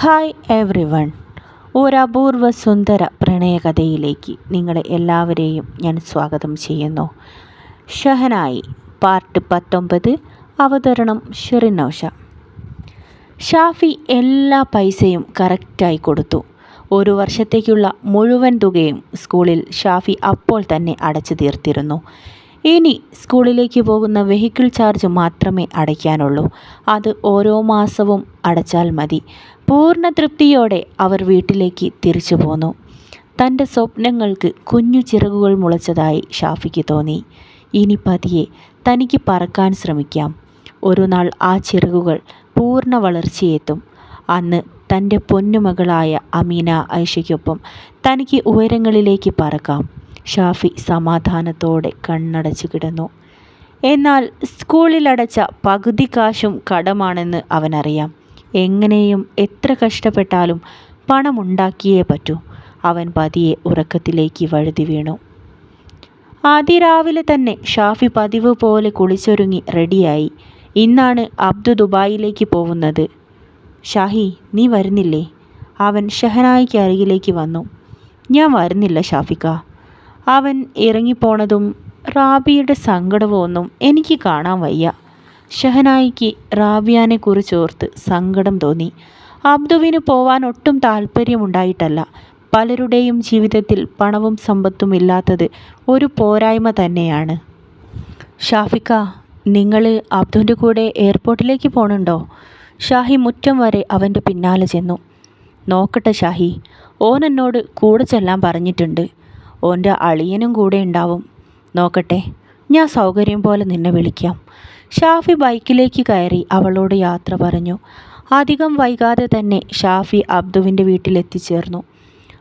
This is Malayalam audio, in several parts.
ഹായ് എവ്രി വൺ ഒരപൂർവ സുന്ദര പ്രണയകഥയിലേക്ക് നിങ്ങളെ എല്ലാവരെയും ഞാൻ സ്വാഗതം ചെയ്യുന്നു. ഷഹനായി പാർട്ട് പത്തൊമ്പത് അവതരണം ഷെറിനോഷ. ഷാഫി എല്ലാ പൈസയും കറക്റ്റായി കൊടുത്തു. ഒരു വർഷത്തേക്കുള്ള മുഴുവൻ തുകയും സ്കൂളിൽ ഷാഫി അപ്പോൾ തന്നെ അടച്ചു തീർത്തിരുന്നു. ഇനി സ്കൂളിലേക്ക് പോകുന്ന വെഹിക്കിൾ ചാർജ് മാത്രമേ അടയ്ക്കാനുള്ളൂ. അത് ഓരോ മാസവും അടച്ചാൽ മതി. പൂർണ തൃപ്തിയോടെ അവർ വീട്ടിലേക്ക് തിരിച്ചു പോന്നു. തന്റെ സ്വപ്നങ്ങൾക്ക് കുഞ്ഞു ചിറകുകൾ മുളച്ചതായി ഷാഫിക്ക് തോന്നി. ഇനി പതിയെ തനിക്ക് പറക്കാൻ ശ്രമിക്കാം. ഒരു നാൾ ആ ചിറകുകൾ പൂർണ വളർച്ചയെത്തും. അന്ന് തന്റെ പൊന്നുമകളായ അമീന ഐഷയ്ക്കൊപ്പം തനിക്ക് ഉയരങ്ങളിലേക്ക് പറക്കാം. ഷാഫി സമാധാനത്തോടെ കണ്ണടച്ചു കിടന്നു. എന്നാൽ സ്കൂളിലടച്ച പകുതി കാശും കടമാണെന്ന് അവനറിയാം. എങ്ങനെയും എത്ര കഷ്ടപ്പെട്ടാലും പണമുണ്ടാക്കിയേ പറ്റൂ. അവൻ പതിയെ ഉറക്കത്തിലേക്ക് വഴുതി വീണു. അതിരാവിലെ തന്നെ ഷാഫി പതിവ് പോലെ കുളിച്ചൊരുങ്ങി റെഡിയായി. ഇന്നാണ് അബ്ദു ദുബായിലേക്ക് പോകുന്നത്. ഷാഹി നീ വരുന്നില്ലേ? അവൻ ഷഹനായിക്ക് അരികിലേക്ക് വന്നു. ഞാൻ വരുന്നില്ല ഷാഫിക്ക. അവൻ ഇറങ്ങിപ്പോണതും റാബിയുടെ സങ്കടമൊന്നും എനിക്ക് കാണാൻ വയ്യ. ഷഹനായിക്ക് റാബിയാനെക്കുറിച്ചോർത്ത് സങ്കടം തോന്നി. അബ്ദുവിന് പോവാൻ ഒട്ടും താല്പര്യമുണ്ടായിട്ടല്ല. പലരുടെയും ജീവിതത്തിൽ പണവും സമ്പത്തും ഇല്ലാത്തത് ഒരു പോരായ്മ തന്നെയാണ്. ഷാഫിക്ക നിങ്ങൾ അബ്ദുവിന്റെ കൂടെ എയർപോർട്ടിലേക്ക് പോകണുണ്ടോ ഷാഹി മുറ്റം വരെ അവന്റെ പിന്നാലെ ചെന്നു. നോക്കട്ടെ ഷാഹി ഓൻ എന്നോട് കൂടെ ചെല്ലാൻ പറഞ്ഞിട്ടുണ്ട്. ഓന്റെ അളിയനും കൂടെ ഉണ്ടാവും. നോക്കട്ടെ ഞാൻ സൗകര്യം പോലെ നിന്നെ വിളിക്കാം. ഷാഫി ബൈക്കിലേക്ക് കയറി അവളോട് യാത്ര പറഞ്ഞു. അധികം വൈകാതെ തന്നെ ഷാഫി അബ്ദുവിന്റെ വീട്ടിലെത്തിച്ചേർന്നു.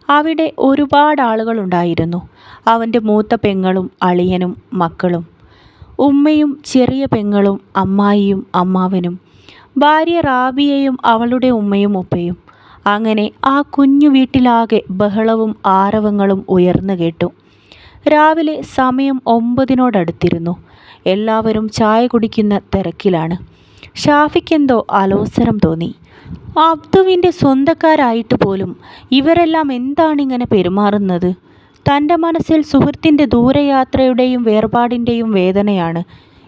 അവിടെ ഒരുപാട് ആളുകളുണ്ടായിരുന്നു അവന്റെ മൂത്ത പെങ്ങളും അളിയനും മക്കളും. ഉമ്മയും ചെറിയ പെങ്ങളും അമ്മായിയും അമ്മാവനും. ഭാര്യ റാബിയയും അവളുടെ ഉമ്മയും ഉപ്പയും. അങ്ങനെ ആ കുഞ്ഞു വീട്ടിലാകെ ബഹളവും ആരവങ്ങളും ഉയർന്നു കേട്ടു. രാവിലെ സമയം ഒമ്പതിനോടടുത്തിരുന്നു. എല്ലാവരും ചായ കുടിക്കുന്ന തിരക്കിലാണ്. ഷാഫിക്കെന്തോ അലോസരം തോന്നി. അബ്ദുവിന്റെ സ്വന്തക്കാരായിട്ട് പോലും ഇവരെല്ലാം എന്താണിങ്ങനെ പെരുമാറുന്നത്? തന്റെ മനസ്സിൽ സുഹൃത്തിന്റെ ദൂരയാത്രയുടെയും വേർപാടിന്റെയും വേദനയാണ്.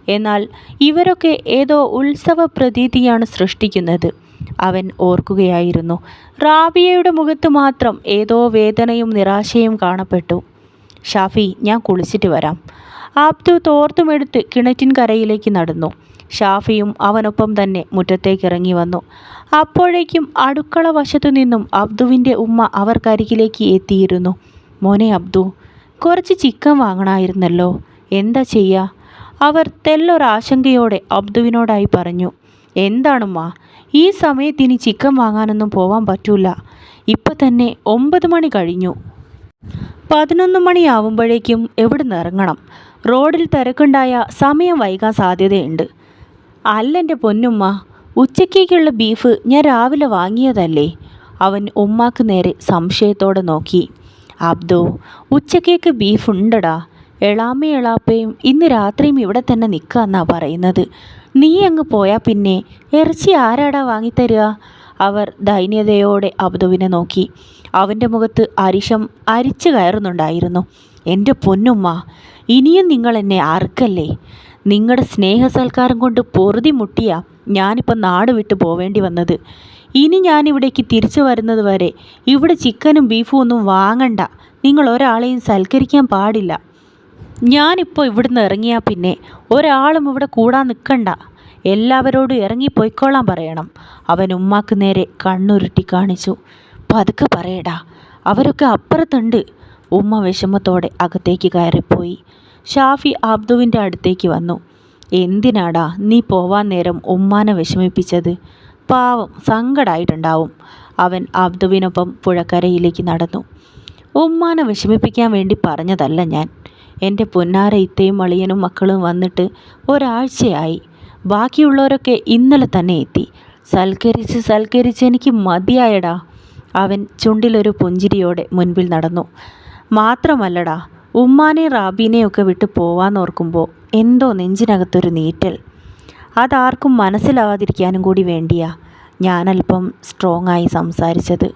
എന്നാൽ ഇവരൊക്കെ ഏതോ ഉത്സവ പ്രതീതിയാണ് സൃഷ്ടിക്കുന്നത്. അവൻ ഓർക്കുകയായിരുന്നു. റാബിയയുടെ മുഖത്ത് മാത്രം ഏതോ വേദനയും നിരാശയും കാണപ്പെട്ടു. ഷാഫി ഞാൻ കുളിച്ചിട്ട് വരാം. ആപ്തു തോർത്തുമെടുത്ത് കിണറ്റിൻ കരയിലേക്ക് നടന്നു. ഷാഫിയും അവനൊപ്പം തന്നെ മുറ്റത്തേക്ക് ഇറങ്ങി വന്നു. അപ്പോഴേക്കും അടുക്കള വശത്തു നിന്നും അബ്ദുവിന്റെ ഉമ്മ അവർക്കരികിലേക്ക് എത്തിയിരുന്നു. മോനെ അബ്ദു കുറച്ച് ചിക്കൻ വാങ്ങണമായിരുന്നല്ലോ എന്താ ചെയ്യുക അവർ തെല്ലൊരാശങ്കയോടെ അബ്ദുവിനോടായി പറഞ്ഞു. എന്താണുമ്മ ഈ സമയത്ത് ഇനി ചിക്കൻ വാങ്ങാനൊന്നും പോവാൻ പറ്റൂല. ഇപ്പം തന്നെ ഒമ്പത് മണി കഴിഞ്ഞു. പതിനൊന്ന് മണിയാവുമ്പോഴേക്കും എവിടുന്ന് ഇറങ്ങണം? റോഡിൽ തിരക്കുണ്ടായ സമയം വൈകാൻ സാധ്യതയുണ്ട്. അല്ല എന്റെ പൊന്നുമ്മ ഉച്ചക്കേക്കുള്ള ബീഫ് ഞാൻ രാവിലെ വാങ്ങിയതല്ലേ? അവൻ ഉമ്മാക്ക് നേരെ സംശയത്തോടെ നോക്കി. അബ്ദു ഉച്ചക്കേക്ക് ബീഫ് ഉണ്ടടാ. എളാമ്മയും എളാപ്പയും ഇന്ന് രാത്രിയും ഇവിടെ തന്നെ നിൽക്കാന്നാ പറയുന്നത്. നീ അങ്ങ് പോയാൽ പിന്നെ ഇറച്ചി ആരാടാ വാങ്ങിത്തരിക അവർ ദൈന്യതയോടെ അബ്ദുവിനെ നോക്കി. അവന്റെ മുഖത്ത് അരിശം അരിച്ചു കയറുന്നുണ്ടായിരുന്നു. എന്റെ പൊന്നുമ്മ ഇനിയും നിങ്ങൾ എന്നെ അറുക്കല്ലേ നിങ്ങളുടെ സ്നേഹസൽക്കാരം കൊണ്ട് പൊറുതി മുട്ടിയ ഞാനിപ്പോൾ നാട് വിട്ടു പോവേണ്ടി വന്നത്. ഇനി ഞാനിവിടേക്ക് തിരിച്ചു വരുന്നത് വരെ ഇവിടെ ചിക്കനും ബീഫും ഒന്നും വാങ്ങണ്ട. നിങ്ങൾ ഒരാളെയും സൽക്കരിക്കാൻ പാടില്ല. ഞാനിപ്പോൾ ഇവിടുന്ന് ഇറങ്ങിയാൽ പിന്നെ ഒരാളും ഇവിടെ കൂടാൻ നിൽക്കണ്ട എല്ലാവരോടും ഇറങ്ങിപ്പോയിക്കോളാൻ പറയണം. അവൻ ഉമ്മാക്ക് നേരെ കണ്ണുരുട്ടി കാണിച്ചു. പതുക്കെ പറയടാ. അവരൊക്കെ അപ്പുറത്തുണ്ട്. ഉമ്മ വിഷമത്തോടെ അകത്തേക്ക് കയറിപ്പോയി. ഷാഫി അബ്ദുവിന്റെ അടുത്തേക്ക് വന്നു. എന്തിനാടാ നീ പോവാൻ നേരം ഉമ്മാനെ വിഷമിപ്പിച്ചത്? പാവം സങ്കടമായിട്ടുണ്ടാവും അവൻ അബ്ദുവിനൊപ്പം പുഴക്കരയിലേക്ക് നടന്നു. ഉമ്മാനെ വിഷമിപ്പിക്കാൻ വേണ്ടി പറഞ്ഞതല്ല ഞാൻ. എന്റെ പൊന്നാര ഇത്തയും അളിയനും മക്കളും വന്നിട്ട് ഒരാഴ്ചയായി. ബാക്കിയുള്ളവരൊക്കെ ഇന്നലെ തന്നെ എത്തി. സൽക്കരിച്ച് സൽക്കരിച്ച് എനിക്ക് മതിയായടാ. അവൻ ചുണ്ടിലൊരു പുഞ്ചിരിയോടെ മുൻപിൽ നടന്നു. മാത്രമല്ലടാ ഉമ്മാനെ റാബീനെയൊക്കെ വിട്ട് പോവാന്നോർക്കുമ്പോൾ എന്തോ നെഞ്ചിനകത്തൊരു നീറ്റൽ. അതാർക്കും മനസ്സിലാവാതിരിക്കാനും കൂടി വേണ്ടിയാ ഞാനല്പം സ്ട്രോങ് ആയി സംസാരിച്ചത്.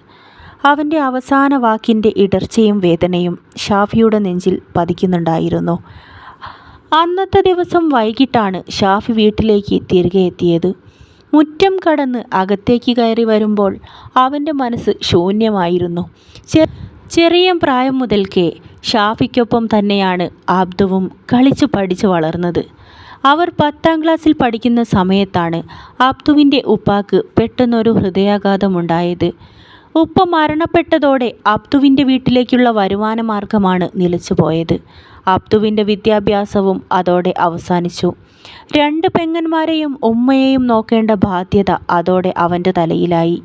അവന്റെ അവസാന വാക്കിന്റെ ഇടർച്ചയും വേദനയും ഷാഫിയുടെ നെഞ്ചിൽ പതിക്കുന്നുണ്ടായിരുന്നു. അന്നത്തെ ദിവസം വൈകിട്ടാണ് ഷാഫി വീട്ടിലേക്ക് തിരികെ എത്തിയത്. മുറ്റം കടന്ന് അകത്തേക്ക് കയറി വരുമ്പോൾ അവന്റെ മനസ്സ് ശൂന്യമായിരുന്നു. ചെറിയ പ്രായം മുതൽക്കേ ഷാഫിക്കൊപ്പം തന്നെയാണ് ആബ്ദുവും കളിച്ചു പഠിച്ചു വളർന്നത്. അവർ പത്താം ക്ലാസ്സിൽ പഠിക്കുന്ന സമയത്താണ് അബ്ദുവിന്റെ ഉപ്പാക്ക് പെട്ടെന്നൊരു ഹൃദയാഘാതമുണ്ടായത് ഉപ്പ മരണപ്പെട്ടതോടെ അബ്ദുവിന്റെ വീട്ടിലേക്കുള്ള വരുമാന മാർഗമാണ് നിലച്ചുപോയത്. അബ്ദുവിന്റെ വിദ്യാഭ്യാസവും അതോടെ അവസാനിച്ചു. രണ്ട് പെങ്ങന്മാരെയും ഉമ്മയെയും നോക്കേണ്ട ബാധ്യത അതോടെ അവന്റെ തലയിലായി.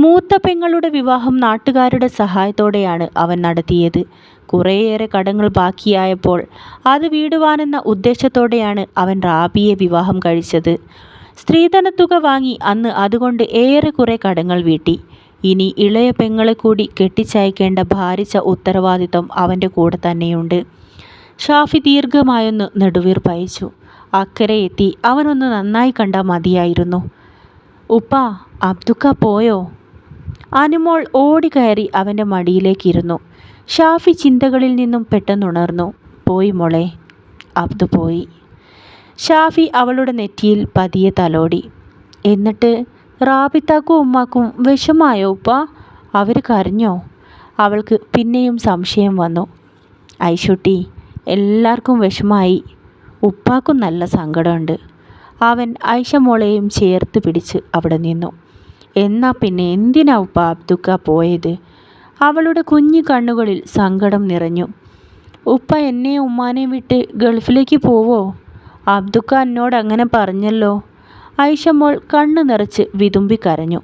മൂത്ത പെങ്ങളുടെ വിവാഹം നാട്ടുകാരുടെ സഹായത്തോടെയാണ് അവൻ നടത്തിയത്. കുറേയേറെ കടങ്ങൾ ബാക്കിയായപ്പോൾ അത് വീടുവാനെന്ന ഉദ്ദേശത്തോടെയാണ് അവൻ റാബിയെ വിവാഹം കഴിച്ചത്. സ്ത്രീധനത്തുക വാങ്ങി അന്ന് അതുകൊണ്ട് ഏറെ കുറേ കടങ്ങൾ വീട്ടി. ഇനി ഇളയ പെങ്ങളെ കൂടി കെട്ടിച്ചയക്കേണ്ട ഭാരിച്ച ഉത്തരവാദിത്വം അവന്റെ കൂടെ തന്നെയുണ്ട്. ഷാഫി ദീർഘമായൊന്ന് നെടുവീർപ്പയച്ചു അക്കരെ എത്തി. അവനൊന്ന് നന്നായി കണ്ടാൽ മതിയായിരുന്നു. ഉപ്പ അബ്ദുക്ക പോയോ? അനുമോൾ ഓടിക്കയറി അവന്റെ മടിയിലേക്കിരുന്നു. ഷാഫി ചിന്തകളിൽ നിന്നും പെട്ടെന്നുണർന്നു. പോയി മോളെ. അബ്ദു പോയി. ഷാഫി അവളുടെ നെറ്റിയിൽ പതിയെ തലോടി. എന്നിട്ട് റാബിത്താക്കും ഉമ്മാക്കും വിഷമായോ ഉപ്പ? അവർ കരഞ്ഞോ? അവൾക്ക് പിന്നെയും സംശയം വന്നു. ഐഷുട്ടി എല്ലാവർക്കും വിഷമായി. ഉപ്പാക്കും നല്ല സങ്കടമുണ്ട്. അവൻ ഐഷ മോളെയും ചേർത്ത് പിടിച്ച് അവിടെ നിന്നു. എന്നാ പിന്നെ എന്തിനാ ഉപ്പ അബ്ദുക്ക പോയത്? അവളുടെ കുഞ്ഞു കണ്ണുകളിൽ സങ്കടം നിറഞ്ഞു. ഉപ്പ എന്നെ ഉമ്മാനെയും വിട്ട് ഗൾഫിലേക്ക് പോവോ? അബ്ദുക്ക എന്നോട് അങ്ങനെ പറഞ്ഞല്ലോ. ഐഷ മോൾ കണ്ണു നിറച്ച് വിതുമ്പി കരഞ്ഞു.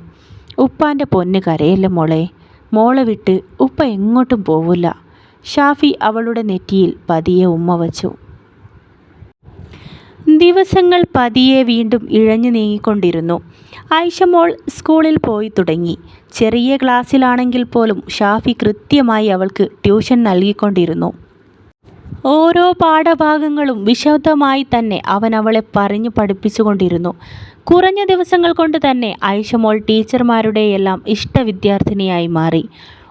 ഉപ്പാന്റെ പൊന്ന് കരയല്ല മോളെ? മോളെ വിട്ട് ഉപ്പ എങ്ങോട്ടും പോവില്ല. ഷാഫി അവളുടെ നെറ്റിയിൽ പതിയെ ഉമ്മ വച്ചു. ദിവസങ്ങൾ പതിയെ വീണ്ടും ഇഴഞ്ഞു നീങ്ങിക്കൊണ്ടിരുന്നു. ആയിഷമോൾ സ്കൂളിൽ പോയി തുടങ്ങി. ചെറിയ ക്ലാസ്സിലാണെങ്കിൽ പോലും ഷാഫി കൃത്യമായി അവൾക്ക് ട്യൂഷൻ നൽകിക്കൊണ്ടിരുന്നു. ഓരോ പാഠഭാഗങ്ങളും വിശദമായി തന്നെ അവൻ അവളെ പറഞ്ഞു പഠിപ്പിച്ചുകൊണ്ടിരുന്നു. കുറഞ്ഞ ദിവസങ്ങൾ കൊണ്ട് തന്നെ ഐഷമോൾ ടീച്ചർമാരുടെയെല്ലാം ഇഷ്ട വിദ്യാർത്ഥിനിയായി മാറി.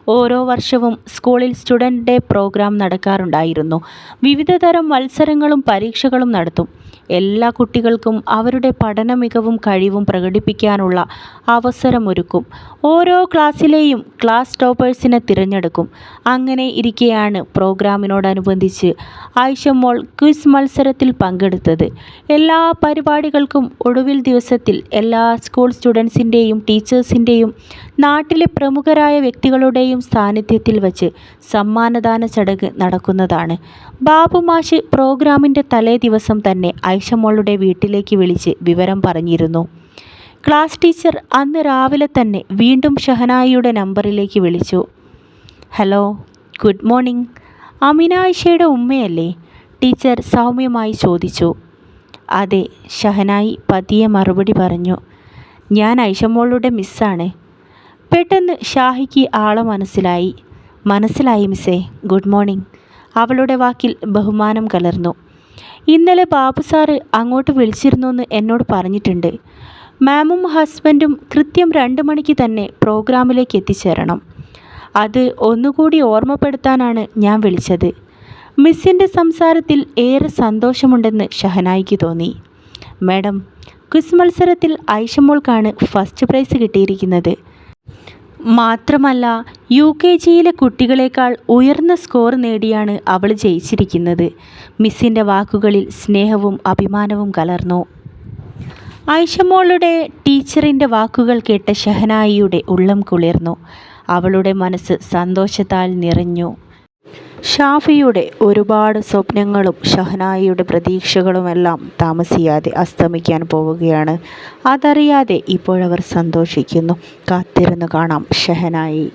ഓരോ വർഷവും സ്കൂളിൽ സ്റ്റുഡന്റ് ഡേ പ്രോഗ്രാം നടക്കാറുണ്ടായിരുന്നു. വിവിധ തരം മത്സരങ്ങളും പരീക്ഷകളും നടത്തും. എല്ലാ കുട്ടികൾക്കും അവരുടെ പഠന മികവും കഴിവും പ്രകടിപ്പിക്കാനുള്ള അവസരമൊരുക്കും. ഓരോ ക്ലാസ്സിലെയും ക്ലാസ് ടോപ്പേഴ്സിനെ തിരഞ്ഞെടുക്കും. അങ്ങനെ ഇരിക്കെയാണ് പ്രോഗ്രാമിനോടനുബന്ധിച്ച് ആയിഷമോൾ ക്വിസ് മത്സരത്തിൽ പങ്കെടുത്തത്. എല്ലാ പരിപാടികൾക്കും ഒടുവിൽ ദിവസത്തിൽ എല്ലാ സ്കൂൾ സ്റ്റുഡൻസിന്റെയും ടീച്ചേഴ്സിന്റെയും നാട്ടിലെ പ്രമുഖരായ വ്യക്തികളുടെയും സാന്നിധ്യത്തിൽ വച്ച് സമ്മാനദാന ചടങ്ങ് നടക്കുന്നതാണ്. ബാബു മാഷ് പ്രോഗ്രാമിന്റെ തലേ ദിവസം തന്നെ ഐഷമോളുടെ വീട്ടിലേക്ക് വിളിച്ച് വിവരം പറഞ്ഞിരുന്നു. ക്ലാസ് ടീച്ചർ അന്ന് രാവിലെ തന്നെ വീണ്ടും ഷഹനായിയുടെ നമ്പറിലേക്ക് വിളിച്ചു. Hello good morning. അമിന ആയിഷയുടെ ഉമ്മയല്ലേ? ടീച്ചർ സൗമ്യമായി ചോദിച്ചു. അതെ ഷഹനായി പതിയെ മറുപടി പറഞ്ഞു. ഞാൻ ഐഷമോളുടെ മിസ്സാണ്. പെട്ടെന്ന് ഷാഹിക്ക് ആളെ മനസ്സിലായി. മനസ്സിലായി മിസ്സേ. Good morning. അവളുടെ വാക്കിൽ ബഹുമാനം കലർന്നു. ഇന്നലെ ബാബു സാറ് അങ്ങോട്ട് വിളിച്ചിരുന്നു എന്ന് എന്നോട് പറഞ്ഞിട്ടുണ്ട്. മാമും ഹസ്ബൻഡും കൃത്യം രണ്ട് മണിക്ക് തന്നെ പ്രോഗ്രാമിലേക്ക് എത്തിച്ചേരണം. അത് ഒന്നുകൂടി ഓർമ്മപ്പെടുത്താനാണ് ഞാൻ വിളിച്ചത്. മിസ്സിന്റെ സംസാരത്തിൽ ഏറെ സന്തോഷമുണ്ടെന്ന് ഷഹനായിക്ക് തോന്നി. മാഡം ക്വിസ് മത്സരത്തിൽ ഐഷമോൾക്കാണ് ഫസ്റ്റ് പ്രൈസ് കിട്ടിയിരിക്കുന്നത്. മാത്രമല്ല യു കെ ജിയിലെ കുട്ടികളേക്കാൾ ഉയർന്ന സ്കോർ നേടിയാണ് അവൾ ജയിച്ചിരിക്കുന്നത്. മിസ്സിന്റെ വാക്കുകളിൽ സ്നേഹവും അഭിമാനവും കലർന്നു. ഐഷമോളുടെ ടീച്ചറിന്റെ വാക്കുകൾ കേട്ട ഷഹനായിയുടെ ഉള്ളം കുളിർന്നു. അവളുടെ മനസ്സ് സന്തോഷത്താൽ നിറഞ്ഞു. ഷാഫിയുടെ ഒരുപാട് സ്വപ്നങ്ങളും ഷഹനായിയുടെ പ്രതീക്ഷകളുമെല്ലാം താമസിയാതെ അസ്തമിക്കാൻ പോവുകയാണ്. അതറിയാതെ ഇപ്പോഴവർ സന്തോഷിക്കുന്നു. കാത്തിരുന്ന് കാണാം ഷഹനായി.